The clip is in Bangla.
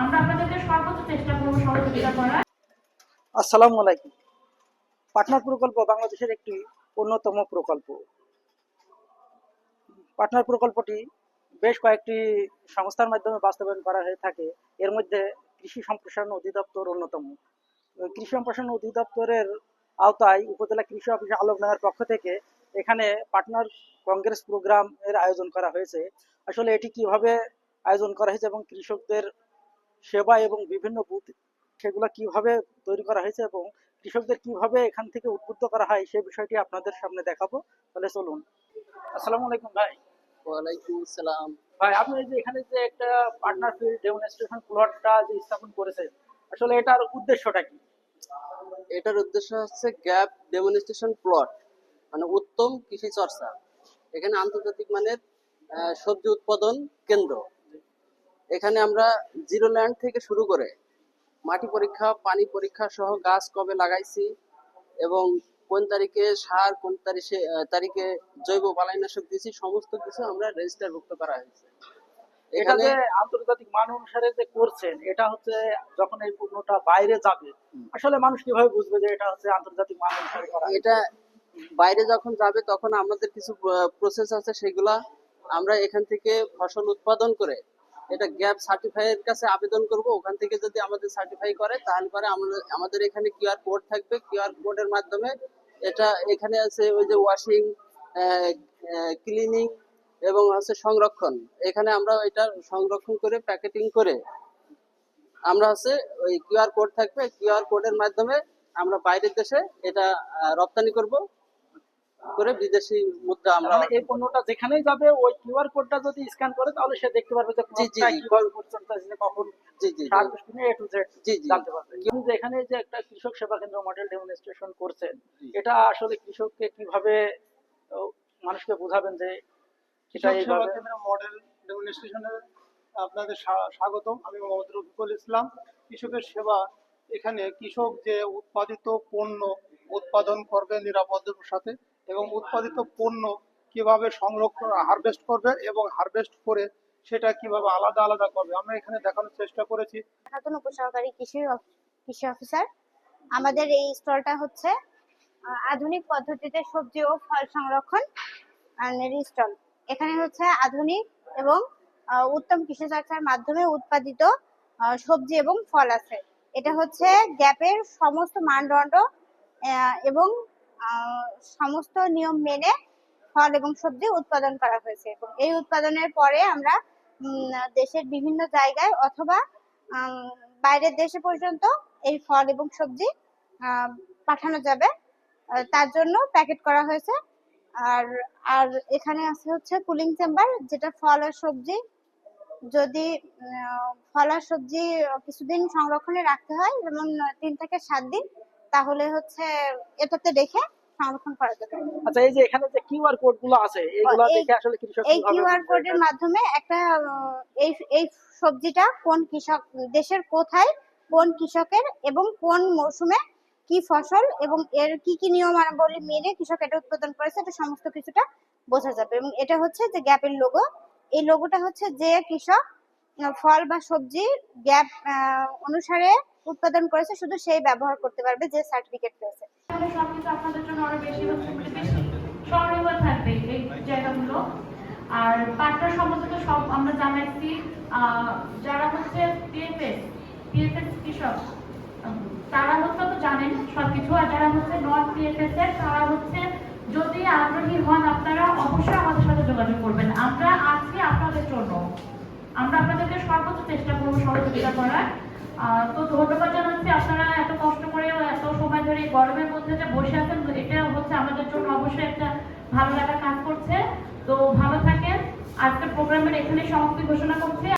আমরা আপনাদেরকে সর্বোচ্চ চেষ্টা করব সহযোগিতা করার। আসসালামু আলাইকুম। পাটনার প্রকল্প বাংলাদেশের একটি অন্যতম প্রকল্প। পাটনার প্রকল্পটি বেশ কয়েকটি সংস্থার মাধ্যমে বাস্তবায়ন করা হয়ে থাকে। এর মধ্যে কৃষি সম্প্রসারণ অধিদপ্তর অন্যতম। কৃষি সম্প্রসারণ অধিদপ্তরের আওতায় উপজেলা কৃষি অফিস আলোকনগর পক্ষ থেকে এখানে পাটনার কংগ্রেস প্রোগ্রাম এর আয়োজন করা হয়েছে। আসলে এটি কীভাবে আয়োজন করা হয়েছে এবং কৃষকদের সেবা এবং বিভিন্ন বুথ সেগুলো কীভাবে তৈরি করা হয়েছে এবং কৃষকদের কীভাবে এখান থেকে উদ্বুদ্ধ করা হয় সেই বিষয়টি আপনাদের সামনে দেখাবো। তাহলে চলুন। আসসালামু আলাইকুম ভাই। ওয়ালাইকুম আসসালাম। ভাই আপনি যে এখানে যে একটা পার্টনার ফিল্ড ডেমনস্ট্রেশন প্লটটা যে স্থাপন করেছেন আসলে এটার উদ্দেশ্যটা কি? এটার উদ্দেশ্য হচ্ছে গ্যাপ ডেমনস্ট্রেশন প্লট মানে উত্তম কৃষি চর্চা। এখানে আন্তর্জাতিক মানের সবজি উৎপাদন কেন্দ্র। এখানে আমরা জিরো ল্যান্ড থেকে শুরু করে মাটি পরীক্ষা পানি পরীক্ষা সহ গাছ কবে লাগাইছি এবং কোন তারিখে সার কোন তারিখে তারিখে জৈব বালাইনাশক দিয়েছি সমস্ত কিছু আমরা রেজিস্টারভুক্ত করা হয়েছে। এখানে আন্তর্জাতিক মান অনুসারে যে করছেন এটা হচ্ছে যখন এই পণ্যটা বাইরে যাবে আসলে মানুষ কীভাবে বুঝবে যে এটা হচ্ছে আন্তর্জাতিক মান অনুসারে করা এটা বাইরে যখন যাবে তখন আমাদের কিছু প্রসেস আছে সেগুলা আমরা এখান থেকে ফসল উৎপাদন করে এটা গ্যাপ সার্টিফাইয়ের কাছে আবেদন করব। ওখান থেকে যদি আমাদের সার্টিফাই করে, তাহলে পরে আমাদের এখানে কিউআর কোড থাকবে। কিউআর কোডের মাধ্যমে এটা এখানে আছে ওই যে ওয়াশিং ক্লিনিং এবং হচ্ছে সংরক্ষণ। এখানে আমরা এটা সংরক্ষণ করে প্যাকেটিং করে আমরা হচ্ছে ওই কিউআর কোড থাকবে। কিউআর কোডের মাধ্যমে আমরা বাইরের দেশে এটা রপ্তানি করব। করে বিদেশি মুদ্রা আমরা মানে এই পণ্যটা যেখানেই যাবে ওই কিউআর কোডটা যদি স্ক্যান করে তাহলে সে দেখতে পারবে যে জি, জি। কখন জি জি। এ টু জেড জি, জি। জানতে পারবে কিন্তু এখানে যে একটা কৃষক সেবা কেন্দ্র মডেল ডেমনস্ট্রেশন করছেন এটা আসলে কৃষককে কীভাবে মানুষকে বোঝাবেন যে সেবা এইভাবে মডেল ডেমনস্ট্রেশনে আপনাদের স্বা- স্বাগতম আমি মোহাম্মদ রফিকুল ইসলাম কৃষকের সেবা এখানে কৃষক যে উৎপাদিত পণ্য উৎপাদন করবে নিরাপদের সাথে এবং উৎপাদিত পণ্য কীভাবে সংরক্ষণ হারভেস্ট করবে এবং হারভেস্ট করে সেটা কীভাবে আলাদা আলাদা করবে। আমরা এখানে দেখানোর চেষ্টা করেছি। নতুন উপসহকারী কৃষি কৃষি অফিসার। আমাদের এই স্টলটা হচ্ছে আধুনিক পদ্ধতিতে সবজি ও ফল সংরক্ষণ স্টল। এখানে হচ্ছে আধুনিক এবং উত্তম কৃষি চর্চার মাধ্যমে উৎপাদিত সবজি এবং ফল আছে। এটা হচ্ছে গ্যাপের সমস্ত মানদণ্ড এবং সমস্ত নিয়ম মেনে ফল এবং সবজি উৎপাদন করা হয়েছে। এবং এই উৎপাদনের পরে আমরা দেশের বিভিন্ন জায়গায় অথবা বাইরের দেশে পর্যন্ত এই ফল এবং সবজি পাঠানো যাবে। তার জন্য প্যাকেট করা হয়েছে। আর আর এখানে আছে হচ্ছে কুলিং চেম্বার, যেটা ফল আর সবজি, যদি ফল আর সবজি কিছুদিন সংরক্ষণে রাখতে হয়, যেমন তিন থেকে সাত দিন তাহলে হচ্ছে এটাতে রেখে সংরক্ষণ করা যাবে আচ্ছা এই যে এখানে যে কিউআর কোডগুলো আছে এইগুলো দেখে আসলে কৃষক এই কিউআর কোডের মাধ্যমে একটা এই এই সবজিটা কোন কৃষক দেশের কোথায় কোন কৃষকের এবং কোন মৌসুমে কি ফসল এবং এর কি কি নিয়মাবলী মেনে কৃষক এটা উৎপাদন করেছে এটা সমস্ত কিছুটা বোঝা যাবে। এবং এটা হচ্ছে যে গ্যাপের লোগো এই লোগোটা হচ্ছে যে কৃষক ফল বা সবজি গ্যাপ অনুসারে উৎপাদন করেছে, শুধু সেই ব্যবহার করতে পারবে যে সার্টিফিকেট পেয়েছে। আরও পাটনার সম্বন্ধে তো সব আমরা জানাইছি যারা হচ্ছে পিএফএস পিএফএস কৃষক তারা হচ্ছে তো জানেন সবকিছু। আর যারা হচ্ছে নন পিএফএস এর, তারা হচ্ছে যদি আগ্রহী হন আপনারা অবশ্যই আমাদের সাথে যোগাযোগ করবেন। আমরা আছি আপনাদের জন্য। আমরা আপনাদেরকে সর্বোচ্চ চেষ্টা করব সহযোগিতা করার। তো ধন্যবাদ জানাচ্ছি। আপনারা এত কষ্ট করে, এত সময় ধরে গরমের মধ্যে যে বসে আছেন এটা হচ্ছে আমাদের জন্য অবশ্যই একটা ভালো লাগা কাজ করছে। তো ভালো থাকেন। আজকের প্রোগ্রামের এখানে সমাপ্তি ঘোষণা করছি।